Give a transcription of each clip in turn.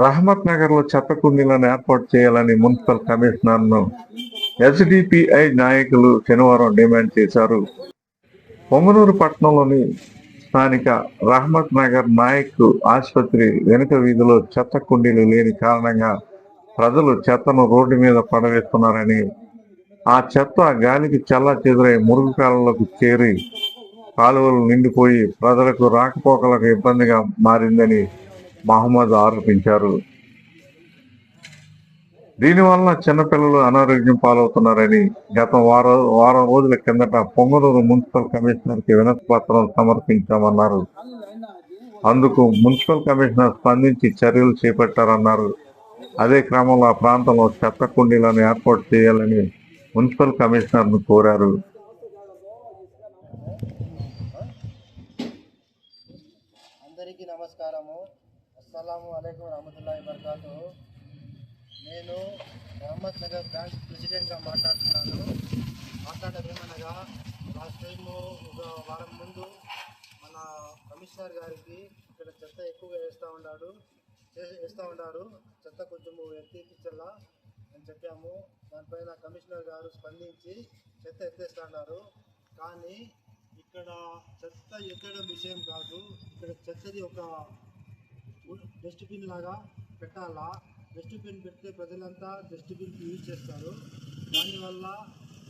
రహమత్ నగర్లో చెత్త కుండీలను ఏర్పాటు చేయాలని మున్సిపల్ కమిషనర్ను ఎస్డిపిఐ నాయకులు శనివారం డిమాండ్ చేశారు. పొంగనూరు పట్టణంలోని స్థానిక రహమత్ నగర్ నాయక్ ఆసుపత్రి వెనుక వీధిలో చెత్త కుండీలు లేని కారణంగా ప్రజలు చెత్తను రోడ్డు మీద పడవేస్తున్నారని ఆ చెత్త గాలికి చల్లా చెదురై మురుగు కాలంలోకి చేరి కాలువలు నిండిపోయి ప్రజలకు రాకపోకలకు ఇబ్బందిగా మారిందని మహమ్మద్ ఆరోపించారు. దీనివల్ల చిన్నపిల్లలు అనారోగ్యం పాలవుతున్నారని గత వారం వారం రోజుల కిందట పొంగనూరు మున్సిపల్ కమిషనర్కి వినతి పత్రం సమర్పించామన్నారు. అందుకు మున్సిపల్ కమిషనర్ స్పందించి చర్యలు చేపట్టారన్నారు. అదే క్రమంలో ఆ ప్రాంతంలో చెత్త కుండీలను ఏర్పాటు చేయాలని మున్సిపల్ కమిషనర్ను కోరారు. అందరికీ నమస్కారము. అస్సలం అలైకుం రహమతుల్లా వరకాతు నేను మహమ్మద్ నగర్ బ్రాంచ్ ప్రెసిడెంట్గా మాట్లాడుతున్నాను. మాట్లాడడం ఏమనగా లాస్ట్ టైం ఒక వారం ముందు మన కమిషనర్ గారికి ఇక్కడ చెత్త ఎక్కువగా వేస్తూ ఉన్నాడు వేస్తూ ఉన్నారు చెత్త కొంచెము ఎత్తిపించాలా అని చెప్పాము. దానిపైన కమిషనర్ గారు స్పందించి చెత్త ఎత్తేస్తా ఉన్నారు కానీ ఇక్కడ చెత్త ఎత్తడం విషయం కాదు. ఇక్కడ చెత్తది ఒక డస్ట్బిన్ లాగా పెట్టాలా? డస్ట్బిన్ పెడితే ప్రజలంతా డస్ట్బిన్ యూజ్ చేస్తారు. దానివల్ల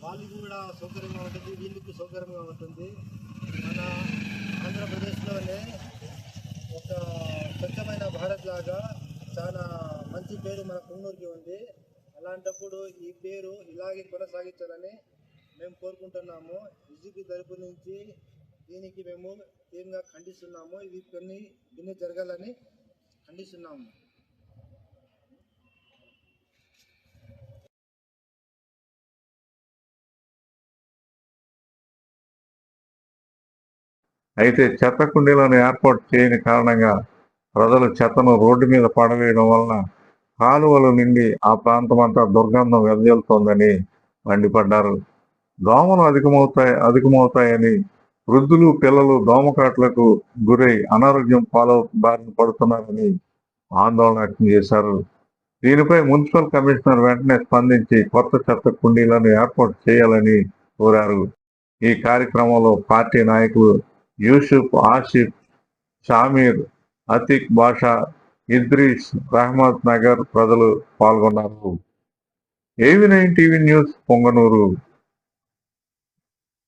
వాళ్ళకి కూడా సౌకర్యంగా ఉంటుంది వీళ్ళకి సౌకర్యంగా ఉంటుంది. మన ఆంధ్రప్రదేశ్లోనే ఒక స్వచ్ఛమైన భారత్ లాగా చాలా మంచి పేరు మన కున్నూరుకి ఉంది. అలాంటప్పుడు ఈ పేరు ఇలాగే కొనసాగించాలని మేము కోరుకుంటున్నాము. విజిపి తరపు నుంచి దీనికి మేము తీవ్రంగా ఖండిస్తున్నాము. ఇవి కొన్ని దీన్ని జరగాలని ఖండిస్తున్నాము అయితే చెత్త కుండీలను ఏర్పాటు చేయని కారణంగా ప్రజలు చెత్తను రోడ్డు మీద పడవేయడం వలన కాలువలు నిండి ఆ ప్రాంతమంతా దుర్గంధం వెదజల్లుతోందని మండిపడ్డారు. దోమలు అధికమవుతాయి అధికమవుతాయని వృద్ధులు పిల్లలు దోమకాట్లకు గురై అనారోగ్యం పాలు బారిన పడుతున్నారని ఆందోళన వ్యక్తం చేశారు. దీనిపై మున్సిపల్ కమిషనర్ వెంటనే స్పందించి కొత్త చెత్త కుండీలను ఏర్పాటు చేయాలని కోరారు. ఈ కార్యక్రమంలో పార్టీ నాయకులు యూసుఫ్ ఆసిఫ్ షామీర్ అతిక్ బాషా ఇద్రీస్ రహమద్ నగర్ ప్రజలు పాల్గొన్నారు. ఏవి నైన్ టీవీ న్యూస్ పొంగనూరు.